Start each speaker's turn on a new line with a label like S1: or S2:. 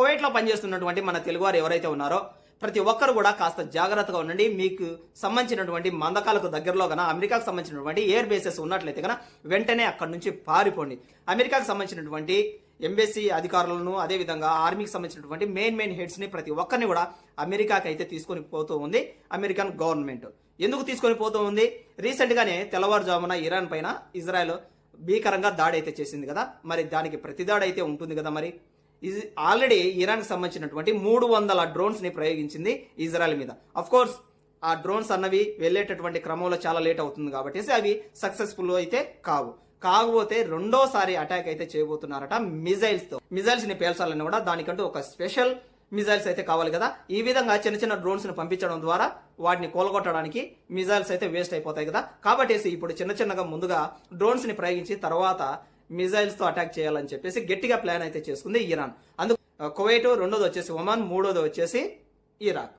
S1: కువైట్లో పనిచేస్తున్నటువంటి మన తెలుగువారు ఎవరైతే ఉన్నారో ప్రతి ఒక్కరు కూడా కాస్త జాగ్రత్తగా ఉండండి. మీకు సంబంధించినటువంటి మందకాలకు దగ్గరలో గన అమెరికాకు సంబంధించినటువంటి ఎయిర్ బేసెస్ ఉన్నట్లయితే గన వెంటనే అక్కడి నుంచి పారిపోండి. అమెరికాకు సంబంధించినటువంటి ఎంబెసీ అధికారులను అదేవిధంగా ఆర్మీకి సంబంధించినటువంటి మెయిన్ మెయిన్ హెడ్స్ని ప్రతి ఒక్కరిని కూడా అమెరికాకి అయితే తీసుకొని పోతూ ఉంది అమెరికన్ గవర్నమెంట్. ఎందుకు తీసుకొని పోతూ ఉంది? రీసెంట్గానే తెల్లవారుజామున ఇరాన్ పైన ఇజ్రాయెల్ భీకరంగా దాడి అయితే చేసింది కదా. మరి దానికి ప్రతిదాడి అయితే ఉంటుంది కదా మరి? ఇది ఆల్రెడీ ఇరాన్కి సంబంధించినటువంటి మూడు వందల డ్రోన్స్ని ప్రయోగించింది ఇజ్రాయెల్ మీద. కోర్స్ ఆ డ్రోన్స్ అన్నవి వెళ్ళేటటువంటి క్రమంలో చాలా లేట్ అవుతుంది కాబట్టి అవి సక్సెస్ఫుల్ అయితే కావు. కాకపోతే రెండోసారి అటాక్ అయితే చేయబోతున్నారట మిజైల్స్తో మిజైల్స్ని పేల్చాలని కూడా దానికంటూ ఒక స్పెషల్ మిజైల్స్ అయితే కావాలి కదా. ఈ విధంగా చిన్న చిన్న డ్రోన్స్ని పంపించడం ద్వారా వాటిని కోలగొట్టడానికి మిజైల్స్ అయితే వేస్ట్ అయిపోతాయి కదా. కాబట్టి ఇప్పుడు చిన్న చిన్నగా ముందుగా డ్రోన్స్ని ప్రయోగించి తర్వాత మిజైల్స్తో అటాక్ చేయాలని చెప్పేసి గట్టిగా ప్లాన్ అయితే చేసుకుంది ఇరాన్. అందుకు కువైట్ రెండోది వచ్చేసి ఒమాన్ మూడోది వచ్చేసి ఇరాక్.